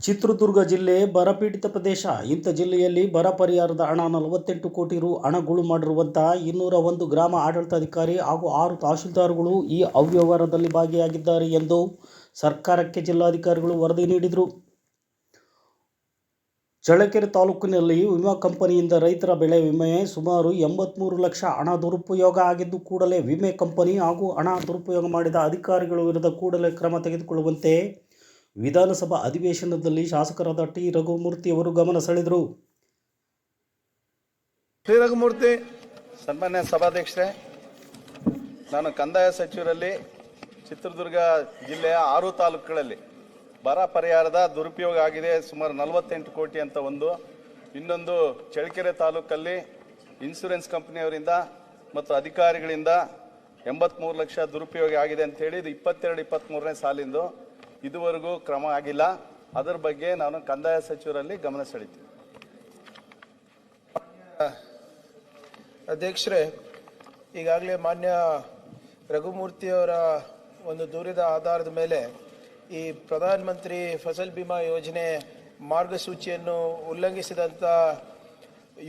ಚಿತ್ರದುರ್ಗ ಜಿಲ್ಲೆ ಬರಪೀಡಿತ ಪ್ರದೇಶ. ಇಂಥ ಜಿಲ್ಲೆಯಲ್ಲಿ ಬರ ಪರಿಹಾರದ ಹಣ ನಲವತ್ತೆಂಟು ಕೋಟಿ ರು ಹಣಗುಳು ಮಾಡಿರುವಂತಹ ಇನ್ನೂರ ಒಂದು ಗ್ರಾಮ ಆಡಳಿತಾಧಿಕಾರಿ ಹಾಗೂ ಆರು ತಹಶೀಲ್ದಾರ್ಗಳು ಈ ಅವ್ಯವಹಾರದಲ್ಲಿ ಭಾಗಿಯಾಗಿದ್ದಾರೆ ಎಂದು ಸರ್ಕಾರಕ್ಕೆ ಜಿಲ್ಲಾಧಿಕಾರಿಗಳು ವರದಿ ನೀಡಿದರು. ಚಳ್ಳಕೆರೆ ತಾಲೂಕಿನಲ್ಲಿ ವಿಮಾ ಕಂಪನಿಯಿಂದ ರೈತರ ಬೆಳೆ ವಿಮೆ ಸುಮಾರು ಎಂಬತ್ತ್ಮೂರು ಲಕ್ಷ ಹಣ ದುರುಪಯೋಗ ಆಗಿದ್ದು ಕೂಡಲೇ ವಿಮೆ ಕಂಪನಿ ಹಾಗೂ ಹಣ ದುರುಪಯೋಗ ಮಾಡಿದ ಅಧಿಕಾರಿಗಳ ವಿರುದ್ಧ ಕೂಡಲೇ ಕ್ರಮ ತೆಗೆದುಕೊಳ್ಳುವಂತೆ ವಿಧಾನಸಭಾ ಅಧಿವೇಶನದಲ್ಲಿ ಶಾಸಕರಾದ ಟಿ. ರಘುಮೂರ್ತಿ ಅವರು ಗಮನ ಸೆಳೆದರು. ಟಿ. ರಘುಮೂರ್ತಿ ಸನ್ಮಾನ್ಯ ಸಭಾಧ್ಯಕ್ಷರೇ ನಾನು ಕಂದಾಯ ಸಚಿವರಲ್ಲಿ ಚಿತ್ರದುರ್ಗ ಜಿಲ್ಲೆಯ ಆರು ತಾಲೂಕುಗಳಲ್ಲಿ ಬರ ಪರಿಹಾರದ ದುರುಪಯೋಗ ಆಗಿದೆ ಸುಮಾರು ನಲವತ್ತೆಂಟು ಕೋಟಿ ಅಂತ ಒಂದು ಇನ್ನೊಂದು ಚಳ್ಳಕೆರೆ ತಾಲೂಕಲ್ಲಿ ಇನ್ಸೂರೆನ್ಸ್ ಕಂಪ್ನಿಯವರಿಂದ ಮತ್ತು ಅಧಿಕಾರಿಗಳಿಂದ ಎಂಬತ್ಮೂರು ಲಕ್ಷ ದುರುಪಯೋಗ ಆಗಿದೆ ಅಂತ ಹೇಳಿ ಇದು ಇಪ್ಪತ್ತೆರಡು ಇಪ್ಪತ್ತ್ಮೂರನೇ ಸಾಲಿಂದು ಇದುವರೆಗೂ ಕ್ರಮ ಆಗಿಲ್ಲ. ಅದರ ಬಗ್ಗೆ ನಾನು ಕಂದಾಯ ಸಚಿವರಲ್ಲಿ ಗಮನ ಸೆಳಿತೀನಿ ಅಧ್ಯಕ್ಷರೇ, ಈಗಾಗಲೇ ಮಾನ್ಯ ರಘುಮೂರ್ತಿಯವರ ಒಂದು ದೂರಿದ ಆಧಾರದ ಮೇಲೆ ಈ ಪ್ರಧಾನ ಮಂತ್ರಿ ಫಸಲ್ ಬಿಮಾ ಯೋಜನೆ ಮಾರ್ಗಸೂಚಿಯನ್ನು ಉಲ್ಲಂಘಿಸಿದಂಥ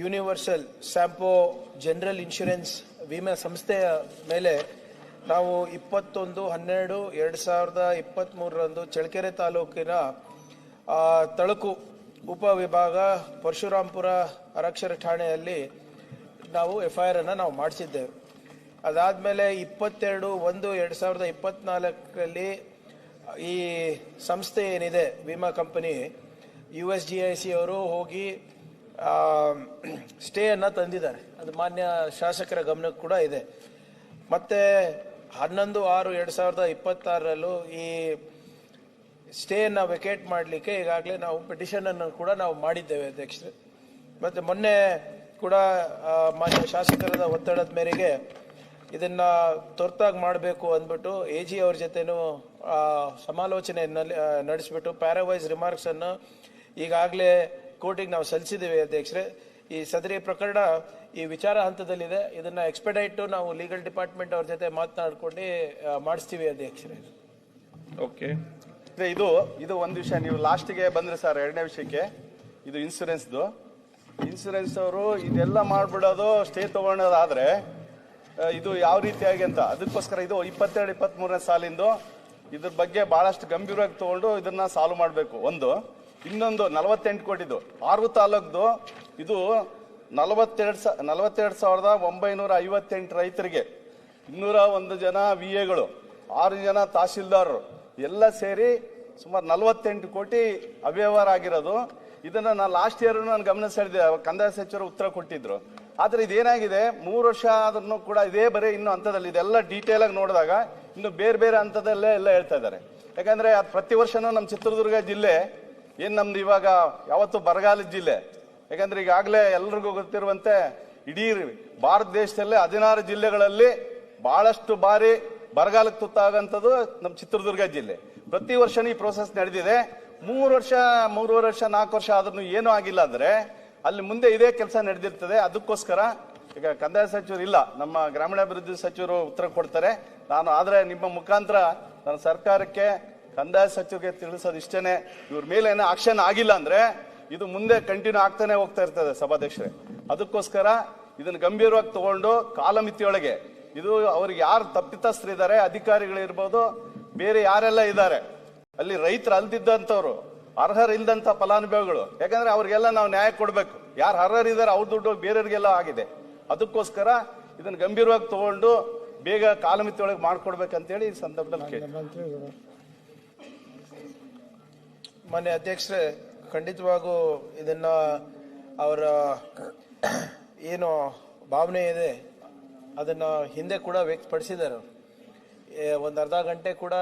ಯೂನಿವರ್ಸಲ್ ಸ್ಯಾಂಪೋ ಜನರಲ್ ಇನ್ಶೂರೆನ್ಸ್ ವಿಮಾ ಸಂಸ್ಥೆಯ ಮೇಲೆ ನಾವು ಇಪ್ಪತ್ತೊಂದು, ಹನ್ನೆರಡು, ಎರಡು ಸಾವಿರದ ಇಪ್ಪತ್ತ್ಮೂರರಂದು ಚಳ್ಳಕೆರೆ ತಾಲೂಕಿನ ತಳಕು ಉಪವಿಭಾಗ ಪರಶುರಾಂಪುರ ಅರಕ್ಷರ ಠಾಣೆಯಲ್ಲಿ ನಾವು ಎಫ್ ಐ ಆರನ್ನು ಅನ್ನು ನಾವು ಮಾಡಿಸಿದ್ದೇವೆ. ಅದಾದಮೇಲೆ ಇಪ್ಪತ್ತೆರಡು, ಒಂದು, ಎರಡು ಸಾವಿರದ ಇಪ್ಪತ್ತ್ನಾಲ್ಕರಲ್ಲಿ ಈ ಸಂಸ್ಥೆ ಏನಿದೆ, ವಿಮಾ company, U S G I C ಅವರು ಹೋಗಿ ಸ್ಟೇಯನ್ನು ತಂದಿದ್ದಾರೆ. ಅದು ಮಾನ್ಯ ಶಾಸಕರ ಗಮನಕ್ಕೆ ಕೂಡ ಇದೆ. ಮತ್ತೆ ಹನ್ನೊಂದು, ಆರು, ಎರಡು ಸಾವಿರದ ಇಪ್ಪತ್ತಾರರಲ್ಲೂ ಈ ಸ್ಟೇಯನ್ನು ವೆಕೇಟ್ ಮಾಡಲಿಕ್ಕೆ ಈಗಾಗಲೇ ನಾವು ಪಿಟಿಷನನ್ನು ಕೂಡ ನಾವು ಮಾಡಿದ್ದೇವೆ ಅಧ್ಯಕ್ಷರೇ. ಮತ್ತು ಮೊನ್ನೆ ಕೂಡ ಮಾನ್ಯ ಶಾಸಕರದ ಒತ್ತಡದ ಮೇರೆಗೆ ಇದನ್ನು ತುರ್ತಾಗಿ ಮಾಡಬೇಕು ಅಂದ್ಬಿಟ್ಟು ಎ ಜಿ ಅವ್ರ ಜೊತೆನೂ ನಡೆಸಿಬಿಟ್ಟು ನಡೆಸ್ಬಿಟ್ಟು ಪ್ಯಾರಾವೈಸ್ ರಿಮಾರ್ಕ್ಸನ್ನು ಈಗಾಗಲೇ ಕೋರ್ಟಿಗೆ ನಾವು ಸಲ್ಲಿಸಿದ್ದೇವೆ ಅಧ್ಯಕ್ಷರೇ. ಈ ಸದರಿ ಪ್ರಕರಣ ಈ ವಿಚಾರ ಹಂತದಲ್ಲಿದೆ. ಇದನ್ನ ಎಕ್ಸ್ಪೆಡೈಟ್ ನಾವು ಲೀಗಲ್ ಡಿಪಾರ್ಟ್ಮೆಂಟ್ ಅವ್ರ ಜೊತೆ ಮಾತನಾಡ್ಕೊಂಡು ಮಾಡಿಸ್ತೀವಿ ಅಧ್ಯಕ್ಷರೇ ಓಕೆ ಇದು ಇದು ಒಂದು ವಿಷಯ. ನೀವು ಲಾಸ್ಟಿಗೆ ಬಂದ್ರೆ ಸರ್ ಎರಡನೇ ವಿಷಯಕ್ಕೆ. ಇದು ಇನ್ಸೂರೆನ್ಸ್ದು ಇನ್ಸೂರೆನ್ಸ್ ಅವರು ಇದೆಲ್ಲ ಮಾಡ್ಬಿಡೋದು ಸ್ಟೇ ತಗೊಳೋದಾದ್ರೆ ಇದು ಯಾವ ರೀತಿಯಾಗಿ ಅಂತ ಅದಕ್ಕೋಸ್ಕರ ಇದು ಇಪ್ಪತ್ತೆರಡು ಇಪ್ಪತ್ತ್ಮೂರನೇ ಸಾಲಿಂದು ಇದ್ರ ಬಗ್ಗೆ ಬಹಳಷ್ಟು ಗಂಭೀರವಾಗಿ ತಗೊಂಡು ಇದನ್ನ ಸಾಲ್ವ್ ಮಾಡಬೇಕು. ಒಂದು ಇನ್ನೊಂದು ನಲವತ್ತೆಂಟು ಕೋಟಿದು ಆರು ತಾಲೂಕ್ದು ಇದು ನಲವತ್ತೆರಡು ಸ, ನಲವತ್ತೆರಡು ಸಾವಿರದ ಒಂಬೈನೂರ ಐವತ್ತೆಂಟು ರೈತರಿಗೆ ಇನ್ನೂರ ಒಂದು ಜನ ವಿ ಎಗಳು, ಆರು ಜನ ತಹಶೀಲ್ದಾರರು, ಎಲ್ಲ ಸೇರಿ ಸುಮಾರು ನಲವತ್ತೆಂಟು ಕೋಟಿ ಅವ್ಯವಹಾರ ಆಗಿರೋದು. ಇದನ್ನ ನಾನು ಲಾಸ್ಟ್ ಇಯರ್ ನಾನು ಗಮನ ಸೆಳೆದೆ ಕಂದಾಯ ಸಚಿವರು ಉತ್ತರ ಕೊಟ್ಟಿದ್ರು. ಆದ್ರೆ ಇದೇನಾಗಿದೆ? ಮೂರು ವರ್ಷ ಆದ್ರೂ ಕೂಡ ಇದೇ ಬರೀ ಇನ್ನು ಹಂತದಲ್ಲಿ ಇದೆಲ್ಲ ಡೀಟೇಲ್ ಆಗಿ ನೋಡಿದಾಗ ಇನ್ನು ಬೇರೆ ಬೇರೆ ಹಂತದಲ್ಲೇ ಎಲ್ಲ ಹೇಳ್ತಾ ಇದ್ದಾರೆ. ಯಾಕಂದ್ರೆ ಪ್ರತಿ ವರ್ಷನೂ ನಮ್ಮ ಚಿತ್ರದುರ್ಗ ಜಿಲ್ಲೆ, ಏನು ನಮ್ದು ಇವಾಗ ಯಾವತ್ತು ಬರಗಾಲದ ಜಿಲ್ಲೆ ಯಾಕಂದ್ರೆ ಈಗಾಗಲೇ ಎಲ್ರಿಗೂ ಗೊತ್ತಿರುವಂತೆ ಇಡೀ ಭಾರತ ದೇಶದಲ್ಲೇ ಹದಿನಾರು ಜಿಲ್ಲೆಗಳಲ್ಲಿ ಬಹಳಷ್ಟು ಬಾರಿ ಬರಗಾಲಕ್ಕೆ ತುತ್ತಾಗಂಥದ್ದು ನಮ್ಮ ಚಿತ್ರದುರ್ಗ ಜಿಲ್ಲೆ. ಪ್ರತಿ ವರ್ಷನೂ ಈ ಪ್ರೋಸೆಸ್ ನಡೆದಿದೆ. ಮೂರು ವರ್ಷ, ಮೂರುವರೆ ವರ್ಷ, ನಾಲ್ಕು ವರ್ಷ ಆದ್ರೂ ಏನೂ ಆಗಿಲ್ಲ ಅಂದ್ರೆ ಅಲ್ಲಿ ಮುಂದೆ ಇದೇ ಕೆಲಸ ನಡೆದಿರ್ತದೆ. ಅದಕ್ಕೋಸ್ಕರ ಈಗ ಕಂದಾಯ ಸಚಿವರು ಇಲ್ಲ, ನಮ್ಮ ಗ್ರಾಮೀಣಾಭಿವೃದ್ಧಿ ಸಚಿವರು ಉತ್ತರ ಕೊಡ್ತಾರೆ. ನಾನು ಆದ್ರೆ ನಿಮ್ಮ ಮುಖಾಂತರ ನನ್ನ ಸರ್ಕಾರಕ್ಕೆ, ಕಂದಾಯ ಸಚಿವರಿಗೆ ತಿಳಿಸೋದು ಇಷ್ಟೇ ಇವ್ರ ಮೇಲೆ ಏನೋ ಆಕ್ಷನ್ ಆಗಿಲ್ಲ ಅಂದ್ರೆ ಇದು ಮುಂದೆ ಕಂಟಿನ್ಯೂ ಆಗ್ತಾನೆ ಹೋಗ್ತಾ ಇರ್ತದೆ ಸಭಾಧ್ಯಕ್ಷರೇ. ಅದಕ್ಕೋಸ್ಕರ ಇದನ್ನು ಗಂಭೀರವಾಗಿ ತಗೊಂಡು ಕಾಲಮಿತಿಯೊಳಗೆ, ಇದು ಅವ್ರಿಗೆ ಯಾರು ತಪ್ಪಿತಸ್ಥರಿದ್ದಾರೆ, ಅಧಿಕಾರಿಗಳಿರ್ಬೋದು, ಬೇರೆ ಯಾರೆಲ್ಲ ಇದ್ದಾರೆ, ಅಲ್ಲಿ ರೈತರು ಅಲ್ದಿದ್ದಂಥವ್ರು ಅರ್ಹರಿಲ್ದಂಥ ಫಲಾನುಭವಿಗಳು, ಯಾಕಂದ್ರೆ ಅವ್ರಿಗೆಲ್ಲ ನಾವು ನ್ಯಾಯ ಕೊಡಬೇಕು. ಯಾರು ಅರ್ಹರಿದ್ದಾರೆ ಅವ್ರ ದುಡ್ಡು ಬೇರೆಯವ್ರಿಗೆಲ್ಲ ಆಗಿದೆ. ಅದಕ್ಕೋಸ್ಕರ ಇದನ್ನು ಗಂಭೀರವಾಗಿ ತಗೊಂಡು ಬೇಗ ಕಾಲಮಿತಿಯೊಳಗೆ ಮಾಡ್ಕೊಡ್ಬೇಕಂತೇಳಿ ಈ ಸಂದರ್ಭದಲ್ಲಿ ಕೇಳಿ ಮಾನ್ಯ ಅಧ್ಯಕ್ಷರೇ ಖಂಡಿತವಾಗೂ ಇದನ್ನ ಅವರ ಏನು ಭಾವನೆ ಇದೆ, ಅದನ್ನ ಹಿಂದೆ ಕೂಡ ವ್ಯಕ್ತಪಡಿಸಿದ್ದಾರೆ ಒಂದು ಅರ್ಧ ಗಂಟೆ ಕೂಡ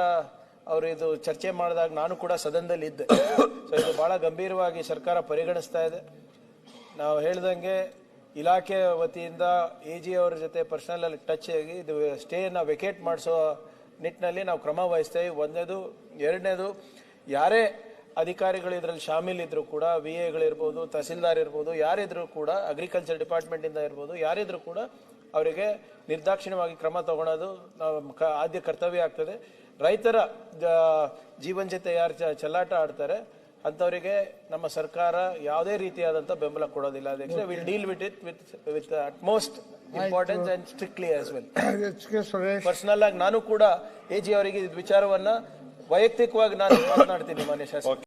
ಅವರು ಇದು ಚರ್ಚೆ ಮಾಡಿದಾಗ ನಾನು ಕೂಡ ಸದನದಲ್ಲಿ ಇದ್ದೆ. ಸೊ ಇದು ಬಹಳ ಗಂಭೀರವಾಗಿ ಸರ್ಕಾರ ಪರಿಗಣಿಸ್ತಾ ಇದೆ. ನಾವು ಹೇಳ್ದಂಗೆ ಇಲಾಖೆ ವತಿಯಿಂದ ಎ ಜಿ ಅವರ ಜೊತೆ ಪರ್ಸನಲ್ ಅಲ್ಲಿ ಟಚ್ ಆಗಿ ಇದು ಸ್ಟೇಯನ್ನು ವೆಕೇಟ್ ಮಾಡಿಸೋ ನಿಟ್ಟಿನಲ್ಲಿ ನಾವು ಕ್ರಮ ವಹಿಸ್ತೇವೆ. ಒಂದನೇದು ಎರಡನೇದು, ಯಾರೇ ಅಧಿಕಾರಿಗಳು ಇದರಲ್ಲಿ ಶಾಮೀಲಿದ್ರು ಕೂಡ ವಿ ಎಗಳಿರ್ಬೋದು ತಹಸೀಲ್ದಾರ್ ಇರ್ಬೋದು ಯಾರಿದ್ರು ಕೂಡ ಅಗ್ರಿಕಲ್ಚರ್ ಡಿಪಾರ್ಟ್ಮೆಂಟಿಂದ ಇರ್ಬೋದು ಯಾರಿದ್ರು ಕೂಡ ಅವರಿಗೆ ನಿರ್ದಾಕ್ಷಿಣ್ಯವಾಗಿ ಕ್ರಮ ತಗೊಳೋದು ಆದ್ಯ ಕರ್ತವ್ಯ ಆಗ್ತದೆ. ರೈತರ ಜೀವನ ಜೊತೆ ಯಾರು ಚೆಲ್ಲಾಟ ಆಡ್ತಾರೆ ಅಂಥವರಿಗೆ ನಮ್ಮ ಸರ್ಕಾರ ಯಾವುದೇ ರೀತಿಯಾದಂಥ ಬೆಂಬಲ ಕೊಡೋದಿಲ್ಲ. ಅಧ್ಯಕ್ಷ will deal with it with with utmost importance and strictly as well personal ಆಗಿ ನಾನು ಕೂಡ ಎ ಜಿ ಅವರಿಗೆ ವಿಚಾರವನ್ನ ವೈಯಕ್ತಿಕವಾಗಿ ನಾನು ಮಾತನಾಡ್ತೀನಿ ಮಾನ್ಯ ಶಾಸಕ